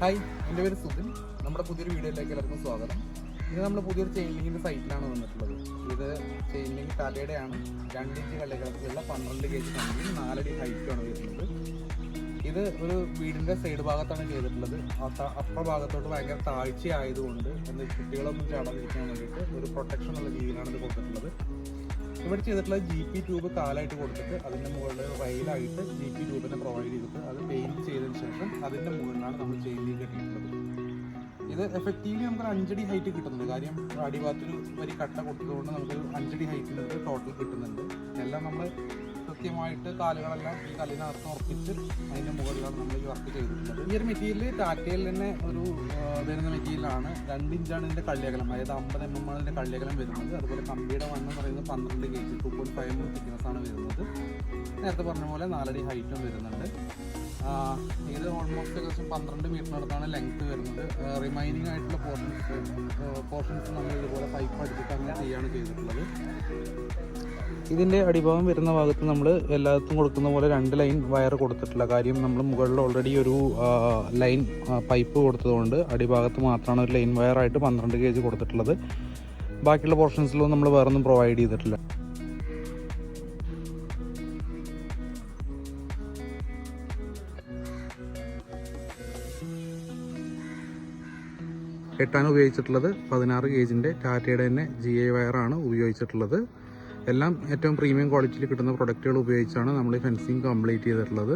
Hi എന്റെ പേര് സുധിൻ. നമ്മുടെ പുതിയൊരു വീഡിയോയിലേക്ക് എല്ലാവർക്കും സ്വാഗതം. ഇത് നമ്മൾ പുതിയൊരു ചെയിൻ ലിങ്കിന്റെ സൈറ്റിലാണ് വന്നിട്ടുള്ളത്. ഇത് ചെയിൻ ലിങ്ക് ടാറ്റയുടെയാണ് രണ്ട് ഇഞ്ച് കള്ളികളുള്ള പന്ത്രണ്ട് കെ ജി കമ്പനി നാലടി ഹൈറ്റാണ് വരുന്നത്. ഇത് ഒരു വീടിന്റെ സൈഡ് ഭാഗത്താണ് ചെയ്തിട്ടുള്ളത്. അപ്പ ഭാഗത്തോട്ട് ഭയങ്കര താഴ്ച ആയതുകൊണ്ട് എന്ത് കുട്ടികളൊന്നും ചാടാതിരിക്കാൻ വേണ്ടിയിട്ട് ഒരു പ്രൊട്ടക്ഷൻ ഉള്ള രീതിയിലാണ് ഇത് കൊടുത്തിട്ടുള്ളത്. ഇവിടെ ചെയ്തിട്ടുള്ള ജി പി ട്യൂബ് കാലായിട്ട് കൊടുത്തിട്ട് അതിന്റെ മുകളിൽ റെയിലായിട്ട് ജി പി ട്യൂബിനെ പ്രൊവൈഡ് ചെയ്തിട്ട് അത് പെയിന്റ് ചെയ്തതിന് ശേഷം അതിന്റെ മുകളിലാണ് നമ്മൾ ചെയിൻ ലീഗ് കെട്ടിയിട്ടുള്ളത് ഇത് എഫക്റ്റീവ്ലി നമുക്ക് അഞ്ചടി ഹൈറ്റ് കിട്ടുന്നുണ്ട്. കാര്യം അടിഭാഗത്തൊരു വരി കട്ട കൊടുത്തതുകൊണ്ട് നമുക്ക് അഞ്ചടി ഹൈറ്റിൽ ടോട്ടൽ കിട്ടുന്നുണ്ട്. എല്ലാം നമ്മൾ കൃത്യമായിട്ട് കാലുകളെല്ലാം ഈ കല്ലിനകത്ത് ഉറപ്പിച്ച് അതിന്റെ മുകളിലാണ് നമ്മൾ ഈ വർക്ക് ചെയ്തിട്ടുള്ളത്. ഈ ഒരു മെറ്റീരിയൽ ടാറ്റയിൽ തന്നെ ഒരു വരുന്ന മെറ്റീരിയലാണ് രണ്ട് ഇഞ്ചാണ് ഇതിന്റെ കള്ളിയകലം. അതായത് അമ്പത് എം എം ആണ് ഇതിന്റെ കള്ളിയകലം വരുന്നത്. അതുപോലെ കമ്പിയുടെ വണ്ണം പറയുന്നത് പന്ത്രണ്ട് K G two point five M തിക്നെസ്സാണ് വരുന്നത്. നേരത്തെ പറഞ്ഞ പോലെ നാലടി ഹൈറ്റും വരുന്നുണ്ട്. ഇത് ഓൾമോസ്റ്റ് ഏകദേശം പന്ത്രണ്ട് മീറ്ററിനടുത്താണ് ലെങ്ത് വരുന്നത്. റിമൈനിങ് ആയിട്ടുള്ള പോർഷൻസ് പോർഷൻസ് നമ്മൾ ഇതുപോലെ പൈപ്പ് അടിച്ചിട്ട് അങ്ങനെ ചെയ്യാണ് ചെയ്തിട്ടുള്ളത്. ഇതിന്റെ അടിഭാഗം വരുന്ന ഭാഗത്ത് നമ്മൾ എല്ലാത്തും കൊടുക്കുന്ന പോലെ രണ്ട് ലൈൻ വയർ കൊടുത്തിട്ടില്ല കാര്യം നമ്മൾ മുകളിൽ ഓൾറെഡി ഒരു ലൈൻ പൈപ്പ് കൊടുത്തതുകൊണ്ട് അടിഭാഗത്ത് മാത്രമാണ് ഒരു ലൈൻ വയറായിട്ട് പന്ത്രണ്ട് കെ ജി കൊടുത്തിട്ടുള്ളത്. ബാക്കിയുള്ള പോർഷൻസിലൊന്നും നമ്മൾ വേറൊന്നും പ്രൊവൈഡ് ചെയ്തിട്ടില്ല. കെട്ടാൻ ഉപയോഗിച്ചിട്ടുള്ളത് പതിനാറ് ഗേജിന്റെ ടാറ്റയുടെ തന്നെ ജി ഐ വയറാണ് ഉപയോഗിച്ചിട്ടുള്ളത്. എല്ലാം ഏറ്റവും പ്രീമിയം ക്വാളിറ്റിയിൽ കിട്ടുന്ന പ്രൊഡക്റ്റുകൾ ഉപയോഗിച്ചാണ് നമ്മൾ ഈ ഫെൻസിങ് കംപ്ലീറ്റ് ചെയ്തിട്ടുള്ളത്.